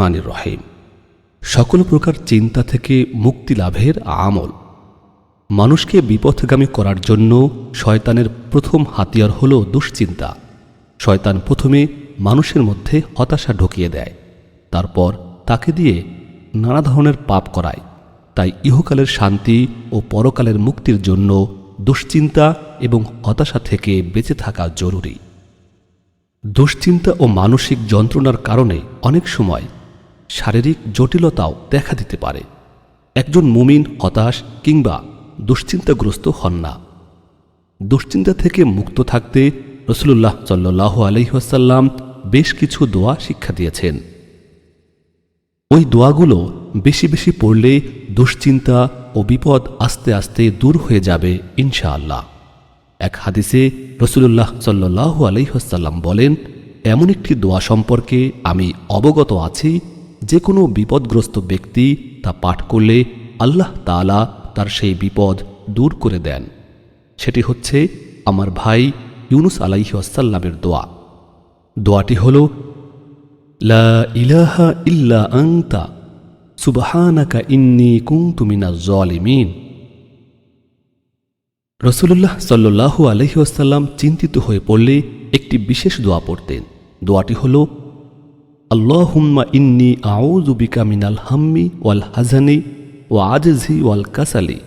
মানির রহিম। সকল প্রকার চিন্তা থেকে মুক্তি লাভের আমল। মানুষকে বিপথগামী করার জন্য শয়তানের প্রথম হাতিয়ার হল দুশ্চিন্তা। শয়তান প্রথমে মানুষের মধ্যে হতাশা ঢুকিয়ে দেয়। তারপর তাকে দিয়ে নানা ধরনের পাপ করায়। তাই ইহকালের শান্তি ও পরকালের মুক্তির জন্য দুশ্চিন্তা এবং হতাশা থেকে বেঁচে থাকা জরুরি। দুশ্চিন্তা ও মানসিক যন্ত্রণার কারণে অনেক সময় শারীরিক জটিলতাও দেখা দিতে পারে। একজন মুমিন হতাশ কিংবা দুশ্চিন্তাগ্রস্ত হন না। দুশ্চিন্তা থেকে মুক্ত থাকতে রসুল্লাহ সাল্লাহ আলহিহাসাল্লাম বেশ কিছু দোয়া শিক্ষা দিয়েছেন। ওই দোয়াগুলো বেশি বেশি পড়লে দুশ্চিন্তা ও বিপদ আস্তে আস্তে দূর হয়ে যাবে ইনশাআল্লাহ। এক হাদিসে রসুল্লাহ সাল্লাহ আলহিহাসাল্লাম বলেন, এমন একটি দোয়া সম্পর্কে আমি অবগত আছি যে কোনো বিপদগ্রস্ত ব্যক্তি তা পাঠ করলে আল্লাহ তাআলা তার সেই বিপদ দূর করে দেন। সেটি হচ্ছে আমার ভাই ইউনুস আলাইহাসাল্লামের দোয়া। দোয়াটি হল, লা ইলাহা ইল্লা আংতা সুবহানাকা ইন্নি কুনতু মিনাজ জালিমিন। রসুল্লাহ সাল্লু আলহিউসাল্লাম চিন্তিত হয়ে পড়লে একটি বিশেষ দোয়া পড়তেন। দোয়াটি হল আল্লাহুম্মা ইন্নি আউযু বিকা মিনাল হাম্মি ওয়াল হাজানি ওয়া আজজি ওয়াল কাসালি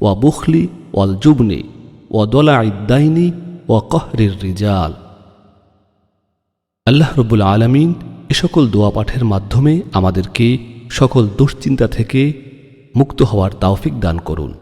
ওয়া বুখলি ওয়াল জুবনি ওয়া দলা ইদ্দাইনি ওয়া কহরির রিজাল। আল্লাহ রব্বুল আলমিন এ সকল দোয়া পাঠের মাধ্যমে আমাদেরকে সকল দুশ্চিন্তা থেকে মুক্ত হওয়ার তাওফিক দান করুন।